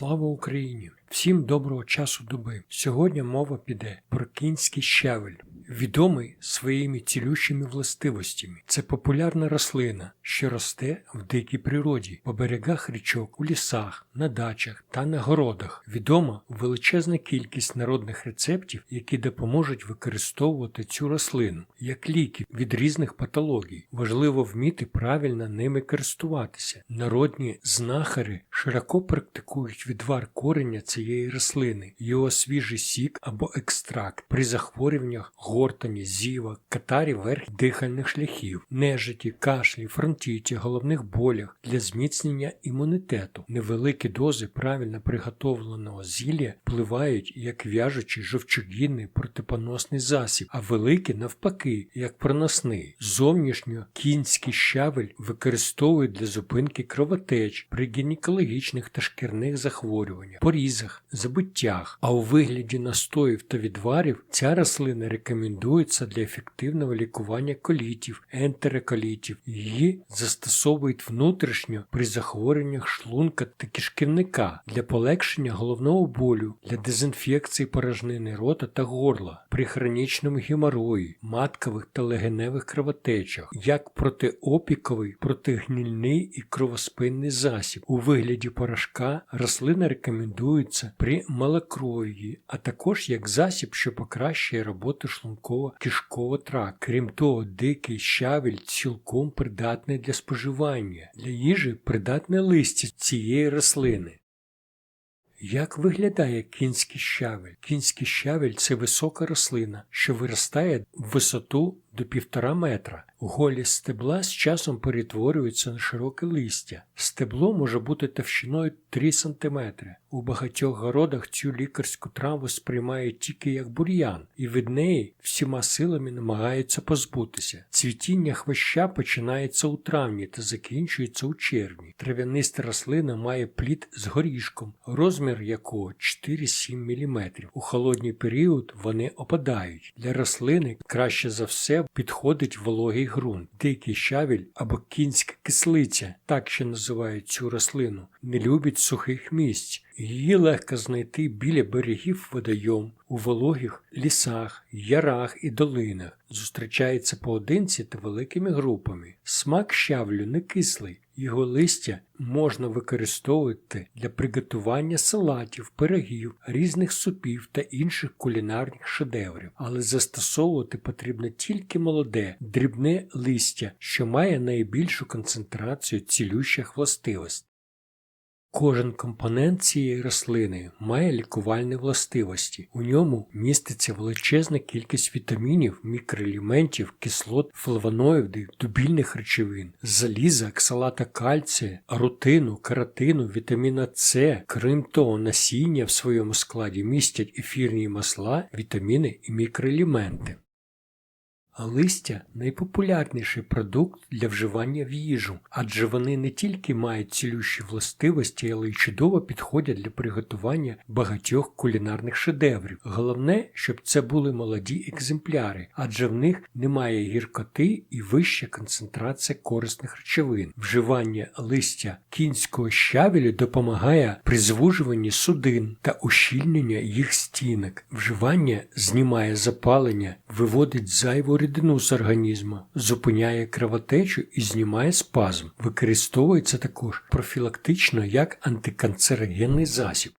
Слава Україні! Всім доброго часу доби. Сьогодні мова піде про кінський щавель. Відомий своїми цілющими властивостями. Це популярна рослина, що росте в дикій природі, по берегах річок, у лісах, на дачах та на городах. Відома величезна кількість народних рецептів, які допоможуть використовувати цю рослину як ліки від різних патологій. Важливо вміти правильно ними користуватися. Народні знахари широко практикують відвар кореня цієї рослини, його свіжий сік або екстракт при захворюваннях гортані, зіва, катарі верх дихальних шляхів, нежиті, кашлі, фронтіті, головних болях для зміцнення імунітету. Невеликі дози правильно приготовленого зілля впливають як в'яжучий жовчогінний протипоносний засіб, а великі навпаки, як проносний. Зовнішньо кінський щавель використовують для зупинки кровотеч при гінекологічних та шкірних захворюваннях, порізах, забиттях, а у вигляді настоїв та відварів ця рослина рекомендується для ефективного лікування колітів, ентероколітів. Її застосовують внутрішньо при захворюваннях шлунка та кишківника для полегшення головного болю, для дезінфекції порожнини рота та горла, при хронічному геморої, маткових та легеневих кровотечах, як протиопіковий, протигнільний і кровоспинний засіб. У вигляді порошка рослина рекомендується при малокровії, а також як засіб, що покращує роботу шлунково кишкового тракту. Крім того, дикий щавель цілком придатний для споживання. Для їжі придатне листя цієї рослини. Як виглядає кінський щавель? Кінський щавель це висока рослина, що виростає в висоту до півтора метра. Голі стебла з часом перетворюються на широке листя. Стебло може бути товщиною 3 см. У багатьох городах цю лікарську траву сприймають тільки як бур'ян, і від неї всіма силами намагаються позбутися. Цвітіння хвоща починається у травні та закінчується у червні. Трав'яниста рослина має плід з горішком, розмір якого 4-7 мм. У холодній період вони опадають. Для рослини краще за все підходить вологий ґрунт. Дикий щавіль або кінська кислиця, так ще називають цю рослину, не любить сухих місць. Її легко знайти біля берегів водойом, у вологих лісах, ярах і долинах. Зустрічається поодинці та великими групами. Смак щавлю не кислий. Його листя можна використовувати для приготування салатів, пирогів, різних супів та інших кулінарних шедеврів, але застосовувати потрібно тільки молоде, дрібне листя, що має найбільшу концентрацію цілющих властивостей. Кожен компонент цієї рослини має лікувальні властивості. У ньому міститься величезна кількість вітамінів, мікроелементів, кислот, флавоноїдів, дубільних речовин, заліза, оксалата кальція, рутину, каротину, вітаміна С. Крім того, насіння в своєму складі містять ефірні масла, вітаміни і мікроелементи. Листя найпопулярніший продукт для вживання в їжу, адже вони не тільки мають цілющі властивості, але й чудово підходять для приготування багатьох кулінарних шедеврів. Головне, щоб це були молоді екземпляри, адже в них немає гіркоти і вища концентрація корисних речовин. Вживання листя кінського щавелю допомагає при звужуванні судин та ущільнення їх стінок. Вживання знімає запалення, виводить зайву рідину з організму, зупиняє кровотечу і знімає спазм. Використовується також профілактично як антиканцерогенний засіб.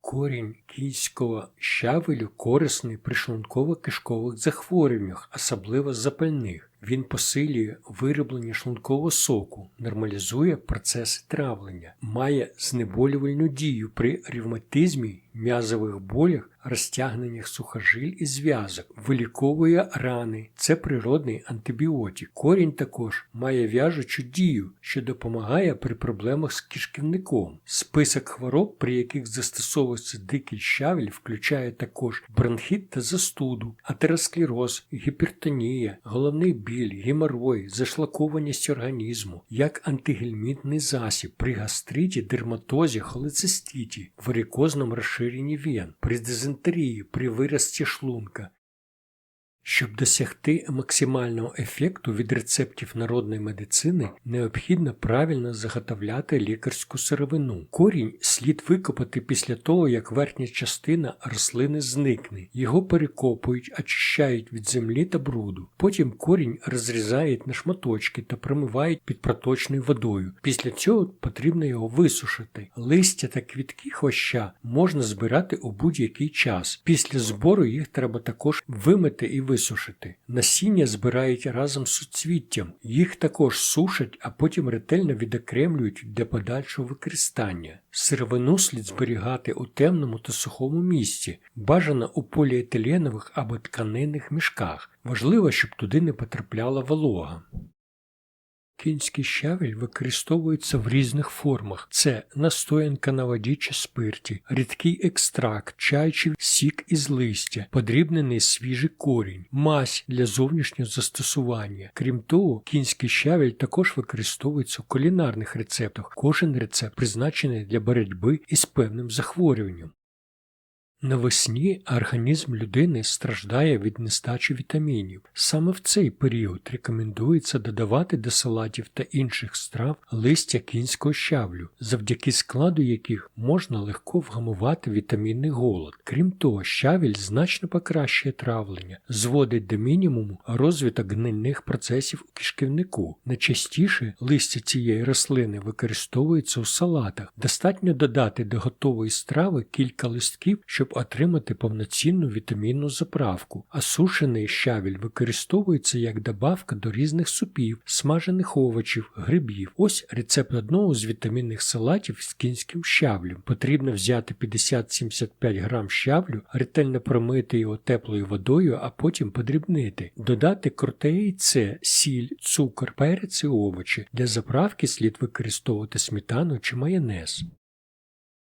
Корінь кінського щавелю корисний при шлунково-кишкових захворюваннях, особливо запальних. Він посилює вироблення шлункового соку, нормалізує процеси травлення, має знеболювальну дію при ревматизмі, м'язових болях, розтягненнях сухожиль і зв'язок, виліковує рани. Це природний антибіотик. Корінь також має в'яжучу дію, що допомагає при проблемах з кишківником. Список хвороб, при яких застосовується дикий щавель, включає також бронхіт та застуду, атеросклероз, гіпертонія, головний біль геморой, зашлакованість організму, як антигельмінтний засіб при гастриті, дерматозі, холецистіті, варикозному розширенні вен, при дизентерии, при вирості шлунка. Щоб досягти максимального ефекту від рецептів народної медицини, необхідно правильно заготовляти лікарську сировину. Корінь слід викопати після того, як верхня частина рослини зникне. Його перекопують, очищають від землі та бруду. Потім корінь розрізають на шматочки та промивають під проточною водою. Після цього потрібно його висушити. Листя та квітки хвоща можна збирати у будь-який час. Після збору їх треба також вимити і висушити. Насіння збирають разом з суцвіттям, їх також сушать, а потім ретельно відокремлюють для подальшого використання. Сировину слід зберігати у темному та сухому місці, бажано у поліетиленових або тканинних мішках. Важливо, щоб туди не потрапляла волога. Кінський щавель використовується в різних формах: це настоянка на воді чи спирті, рідкий екстракт, чай чи сік із листя, подрібнений свіжий корінь, мазь для зовнішнього застосування. Крім того, кінський щавель також використовується в кулінарних рецептах. Кожен рецепт призначений для боротьби із певним захворюванням. Навесні організм людини страждає від нестачі вітамінів. Саме в цей період рекомендується додавати до салатів та інших страв листя кінського щавлю, завдяки складу яких можна легко вгамувати вітамінний голод. Крім того, щавель значно покращує травлення, зводить до мінімуму розвиток гнильних процесів у кишківнику. Найчастіше листя цієї рослини використовується у салатах. Достатньо додати до готової страви кілька листків, щоб отримати повноцінну вітамінну заправку, а сушений щавель використовується як добавка до різних супів, смажених овочів, грибів. Ось рецепт одного з вітамінних салатів з кінським щавлем. Потрібно взяти 50-75 грам щавлю, ретельно промити його теплою водою, а потім подрібнити, додати круте яйце, сіль, цукор, перець і овочі. Для заправки слід використовувати сметану чи майонез.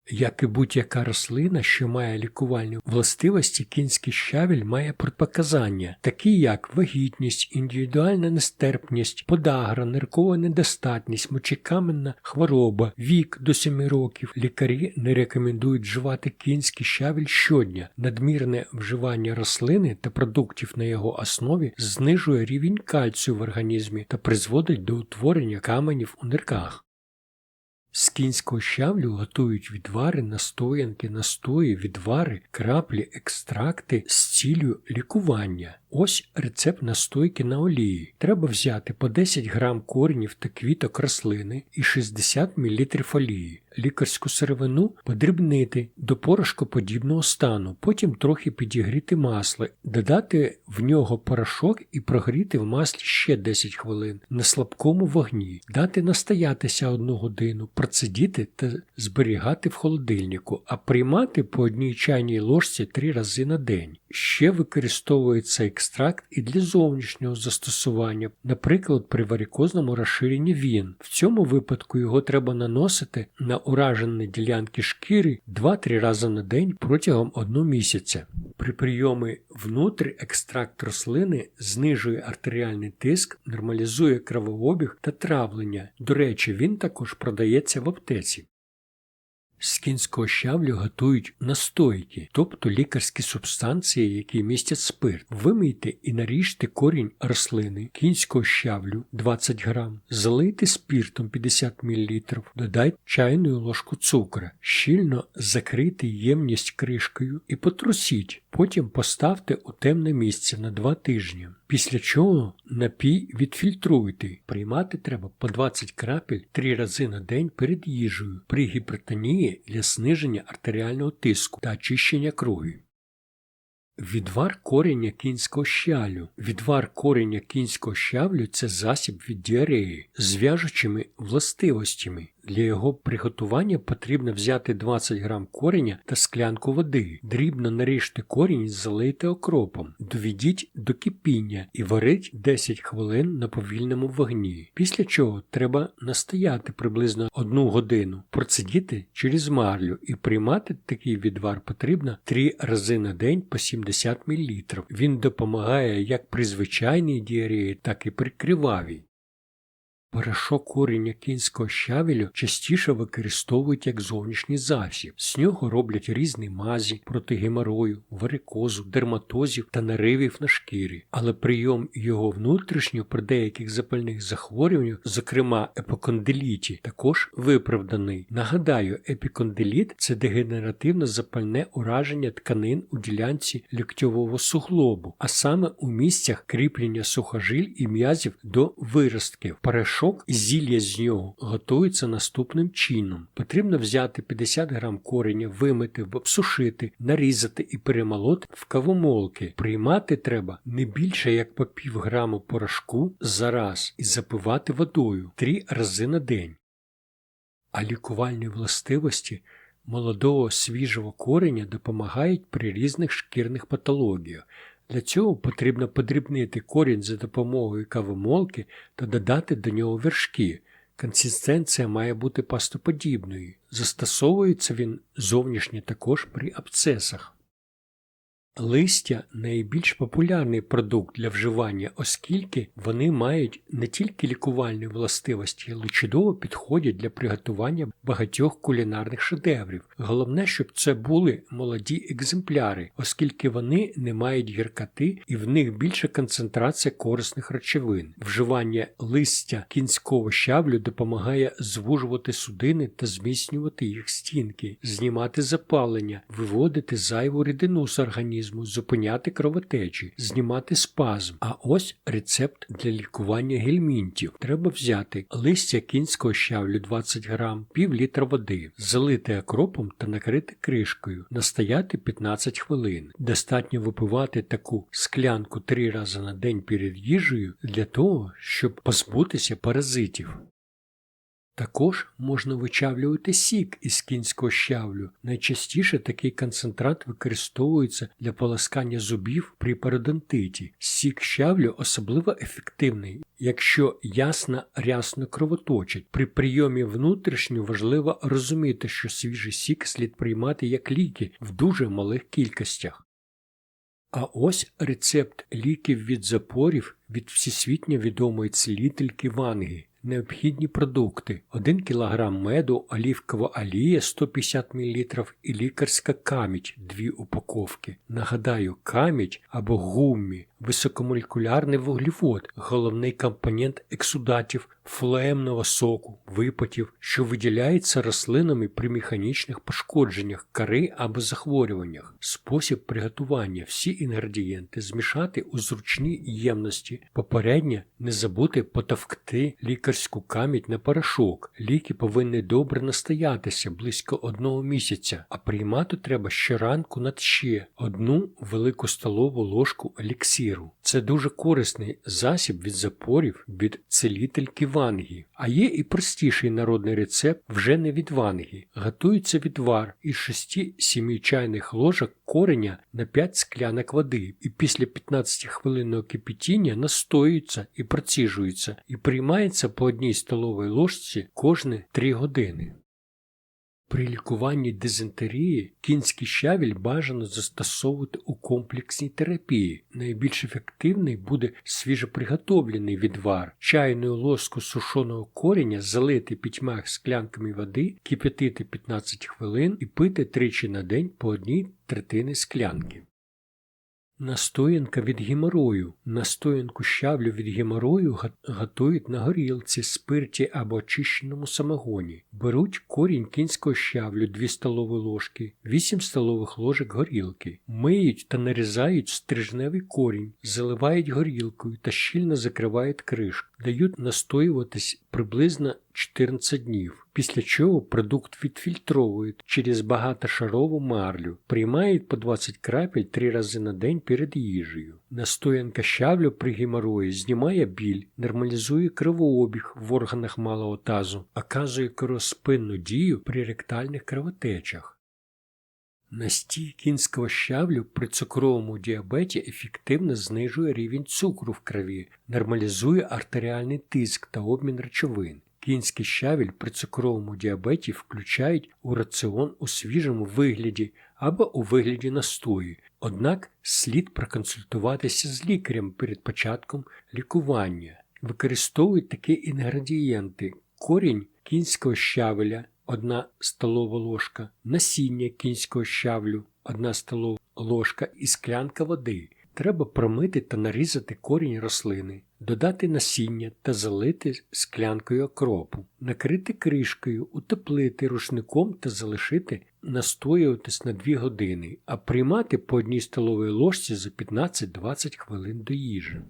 Як і будь-яка рослина, що має лікувальні властивості, кінський щавель має протипоказання, такі як вагітність, індивідуальна нестерпність, подагра, ниркова недостатність, мочекаменна хвороба, вік до 7 років. Лікарі не рекомендують вживати кінський щавель щодня. Надмірне вживання рослини та продуктів на його основі знижує рівень кальцію в організмі та призводить до утворення каменів у нирках. З кінського щавлю готують відвари, настоянки, настої, відвари, краплі, екстракти з ціллю лікування. Ось рецепт настойки на олії. Треба взяти по 10 грам коренів та квіток рослини і 60 мл олії. Лікарську сировину подрібнити до порошкоподібного стану, потім трохи підігріти масло, додати в нього порошок і прогріти в маслі ще 10 хвилин на слабкому вогні, дати настоятися одну годину, процедіти та зберігати в холодильнику, а приймати по одній чайній ложці 3 рази на день. Ще використовується екстракт і для зовнішнього застосування, наприклад, при варикозному розширенні він. В цьому випадку його треба наносити на уражені ділянки шкіри 2-3 рази на день протягом одного місяця. При прийомі внутрі екстракт рослини знижує артеріальний тиск, нормалізує кровообіг та травлення. До речі, він також продається в аптеці. З кінського щавлю готують настойки, тобто лікарські субстанції, які містять спирт. Вимийте і наріжте корінь рослини, кінського щавлю 20 грам, залийте спиртом 50 мл, додайте чайну ложку цукру, щільно закрийте ємність кришкою і потрусіть. Потім поставте у темне місце на 2 тижні. Після чого напій відфільтруйте. Приймати треба по 20 крапель 3 рази на день перед їжею при гіпертонії для зниження артеріального тиску та очищення крові. Відвар корення кінського щавлю. Відвар корення кінського щавлю це засіб від діареї з в'яжучими властивостями. Для його приготування потрібно взяти 20 грам кореня та склянку води. Дрібно наріжте корінь і залийте окропом. Доведіть до кипіння і варить 10 хвилин на повільному вогні. Після чого треба настояти приблизно 1 годину, процедіти через марлю і приймати такий відвар потрібно 3 рази на день по 70 мл. Він допомагає як при звичайній діареї, так і при кривавій. Порошок коріння кінського щавелю частіше використовують як зовнішній засіб. З нього роблять різні мазі проти геморою, варикозу, дерматозів та наривів на шкірі. Але прийом його внутрішньо при деяких запальних захворюваннях, зокрема епоконделіті, також виправданий. Нагадаю, епіконделіт це дегенеративне запальне ураження тканин у ділянці ліктьового суглобу, а саме у місцях кріплення сухожиль і м'язів до виростків. Порошок і зілля з нього готується наступним чином. Потрібно взяти 50 грам кореня, вимити, обсушити, нарізати і перемолоти в кавомолки. Приймати треба не більше як по пів граму порошку за раз і запивати водою три рази на день. А лікувальні властивості молодого свіжого кореня допомагають при різних шкірних патологіях. Для цього потрібно подрібнити корінь за допомогою кавомолки та додати до нього вершки. Консистенція має бути пастоподібною. Застосовується він зовнішньо також при абсцесах. Листя найбільш популярний продукт для вживання, оскільки вони мають не тільки лікувальні властивості, але чудово підходять для приготування багатьох кулінарних шедеврів. Головне, щоб це були молоді екземпляри, оскільки вони не мають гіркоти і в них більша концентрація корисних речовин. Вживання листя кінського щавлю допомагає звужувати судини та зміцнювати їх стінки, знімати запалення, виводити зайву рідину з організму організму, зупиняти кровотечі, знімати спазм. А ось рецепт для лікування гельмінтів. Треба взяти листя кінського щавлю 20 грам, пів літра води, залити акропом та накрити кришкою, настояти 15 хвилин. Достатньо випивати таку склянку три рази на день перед їжею для того, щоб позбутися паразитів. Також можна вичавлювати сік із кінського щавлю. Найчастіше такий концентрат використовується для полоскання зубів при пародонтиті. Сік щавлю особливо ефективний, якщо ясно рясно кровоточить. При прийомі внутрішньо важливо розуміти, що свіжий сік слід приймати як ліки в дуже малих кількостях. А ось рецепт ліків від запорів від всесвітньо відомої цілительки Ванги. Необхідні продукти: 1 кг меду, олівкова олія 150 мл і лікарська каміч 2 упаковки. Нагадаю, каміч або гуммі високомолекулярний вуглевод, головний компонент ексудатів, флоемного соку, випотів, що виділяється рослинами при механічних пошкодженнях кори або захворюваннях. Спосіб приготування всі інгредієнти змішати у зручній ємності, попередньо не забути потовкти лікарську камідь на порошок. Ліки повинні добре настоятися близько одного місяця, а приймати треба щоранку над ще одну велику столову ложку еліксіру ефіру. Це дуже корисний засіб від запорів від целітельки вангі. А є і простіший народний рецепт вже не від вангі. Готується відвар із 6-7 чайних ложок кореня на 5 склянок води, і після 15 хвилинного кипятіння настоюється і проціжується, і приймається по одній столовій ложці кожні 3 години. При лікуванні дизентерії кінський щавіль бажано застосовувати у комплексній терапії. Найбільш ефективний буде свіжоприготовлений відвар, чайною ложку сушоного коріння залити п'ятьма склянками води, кип'ятити 15 хвилин і пити тричі на день по одній третини склянки. Настоянка від геморою. Настоянку щавлю від геморою готують на горілці, спирті або очищеному самогоні. Беруть корінь кінського щавлю 2 столові ложки, 8 столових ложок горілки, миють та нарізають стрижневий корінь, заливають горілкою та щільно закривають кришку, дають настоюватись приблизно 14 днів, після чого продукт відфільтровують через багатошарову марлю, приймають по 20 крапель 3 рази на день перед їжею. Настоянка щавлю при геморої знімає біль, нормалізує кровообіг в органах малого тазу, оказує короспинну дію при ректальних кровотечах. Настій кінського щавлю при цукровому діабеті ефективно знижує рівень цукру в крові, нормалізує артеріальний тиск та обмін речовин. Кінський щавель при цукровому діабеті включають у раціон у свіжому вигляді або у вигляді настої, однак слід проконсультуватися з лікарем перед початком лікування. Використовують такі інгредієнти: корінь кінського щавеля 1 столова ложка, насіння кінського щавлю 1 столова ложка і склянка води. Треба промити та нарізати корінь рослини, додати насіння та залити склянкою окропу, накрити кришкою, утеплити рушником та залишити настоюватись на 2 години, а приймати по одній столовій ложці за 15-20 хвилин до їжі.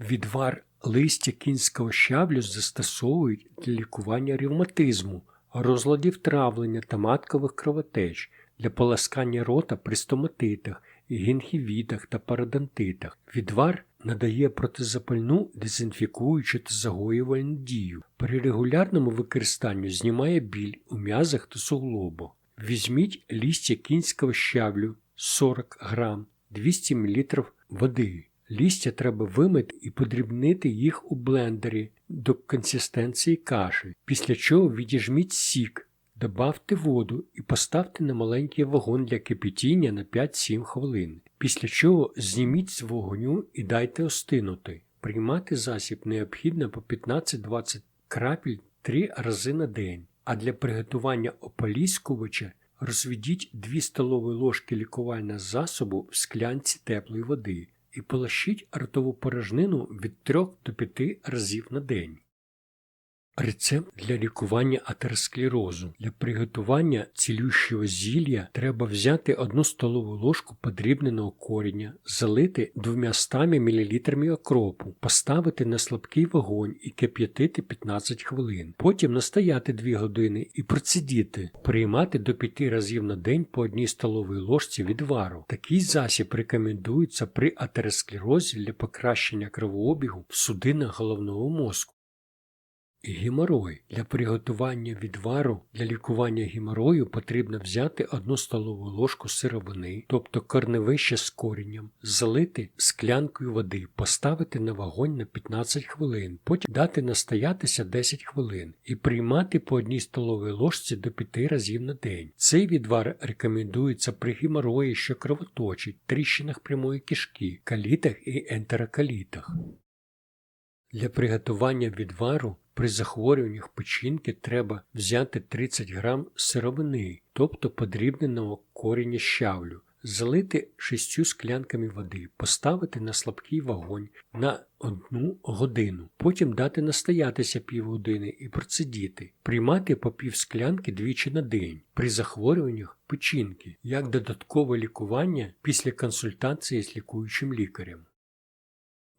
Відвар листя кінського щавлю застосовують для лікування ревматизму, розладів травлення та маткових кровотеч, для поласкання рота при стоматитах, гінхівітах та пародонтитах. Відвар надає протизапальну, дезінфікуючу та загоювальну дію. При регулярному використанні знімає біль у м'язах та суглобах. Візьміть лістя кінського щавлю 40 грам, 200 мл води. Лістя треба вимити і подрібнити їх у блендері до консистенції каші, після чого відіжміть сік, добавте воду і поставте на маленький вагон для кипятіння на 5-7 хвилин, після чого зніміть з вогню і дайте остинути. Приймати засіб необхідно по 15-20 крапель 3 рази на день, а для приготування ополіскувача розведіть 2 столові ложки лікувального засобу в склянці теплої води і полощіть ротову порожнину від 3 до 5 разів на день. Рецепт для лікування атеросклерозу. Для приготування цілющого зілля треба взяти 1 столову ложку подрібненого коріння, залити 200 мл окропу, поставити на слабкий вогонь і кип'ятити 15 хвилин. Потім настояти 2 години і процедіти, приймати до 5 разів на день по 1 столовій ложці відвару. Такий засіб рекомендується при атеросклерозі для покращення кровообігу в судинах головного мозку. Геморой. Для приготування відвару для лікування геморою потрібно взяти 1 столову ложку сировини, тобто корневище з корінням, залити склянкою води, поставити на вогонь на 15 хвилин, потім дати настоятися 10 хвилин і приймати по 1 столовій ложці до 5 разів на день. Цей відвар рекомендується при геморої, що кровоточить, тріщинах прямої кишки, калітах і ентерокалітах. Для приготування відвару при захворюваннях печінки треба взяти 30 г сировини, тобто подрібненого коріння щавлю, залити 6 склянками води, поставити на слабкий вогонь на 1 годину, потім дати настоятися півгодини і процедіти, приймати по пів склянки двічі на день при захворюваннях печінки як додаткове лікування після консультації з лікуючим лікарем.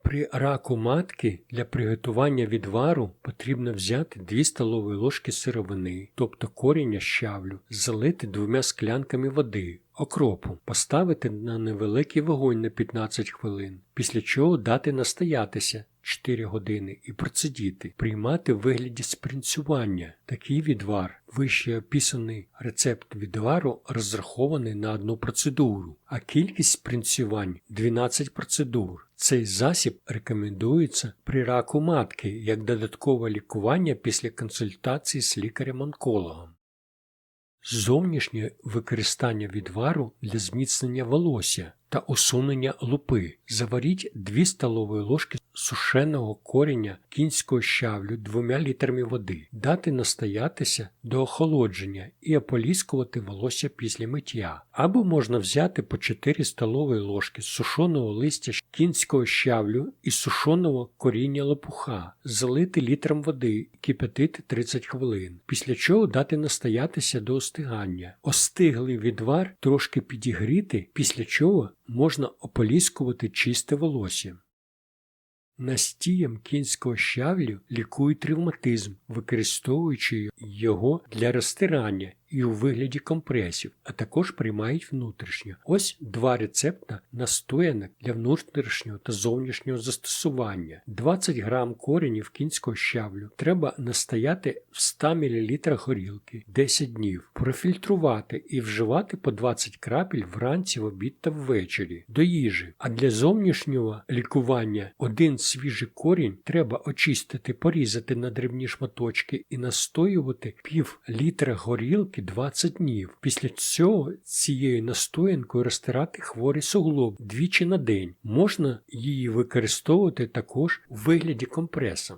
При раку матки для приготування відвару потрібно взяти 2 столові ложки сировини, тобто коріння щавлю, залити двома склянками води, окропу, поставити на невеликий вогонь на 15 хвилин, після чого дати настоятися 4 години і процедіти, приймати в вигляді спринцювання. Такий відвар, вище описаний рецепт відвару розрахований на одну процедуру, а кількість спринцювань 12 процедур. Цей засіб рекомендується при раку матки як додаткове лікування після консультації з лікарем-онкологом. Зовнішнє використання відвару для зміцнення волосся та усунення лупи. Заваріть 2 столові ложки сушеного коріння кінського щавлю 2 літрами води, дати настоятися до охолодження і ополіскувати волосся після миття. Або можна взяти по 4 столові ложки сушеного листя кінського щавлю і сушеного коріння лопуха, залити літром води і кипятити 30 хвилин, після чого дати настоятися до остигання. Остиглий відвар трошки підігріти, після чого можна ополіскувати чисте волосся. Настієм кінського щавлю лікують ревматизм, використовуючи його для розтирання і у вигляді компресів, а також приймають внутрішньо. Ось два рецепта настоянок для внутрішнього та зовнішнього застосування. 20 грам коренів кінського щавлю треба настояти в 100 мл горілки 10 днів, профільтрувати і вживати по 20 крапель вранці, в обід та ввечері до їжі. А для зовнішнього лікування один свіжий корінь треба очистити, порізати на дрібні шматочки і настоювати пів літра горілки тільки 20 днів. Після цього цією настоянкою розтирати хворий суглоб двічі на день. Можна її використовувати також у вигляді компреса.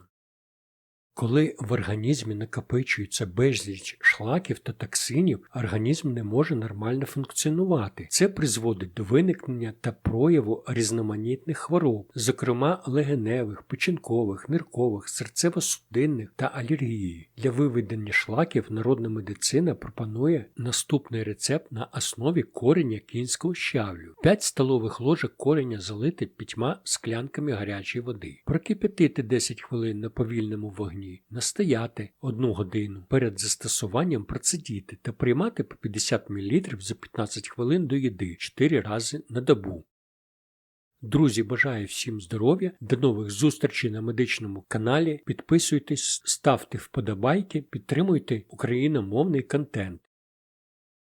Коли в організмі накопичується безліч шлаків та токсинів, організм не може нормально функціонувати. Це призводить до виникнення та прояву різноманітних хвороб, зокрема легеневих, печінкових, ниркових, серцево-судинних та алергії. Для виведення шлаків народна медицина пропонує наступний рецепт на основі кореня кінського щавлю. 5 столових ложок кореня залити п'ятьма склянками гарячої води. Прокипятити 10 хвилин на повільному вогні, настояти 1 годину. Перед застосуванням процедіти та приймати по 50 мл за 15 хвилин до їди 4 рази на добу. Друзі, бажаю всім здоров'я, до нових зустрічей на медичному каналі. Підписуйтесь, ставте вподобайки, підтримуйте україномовний контент.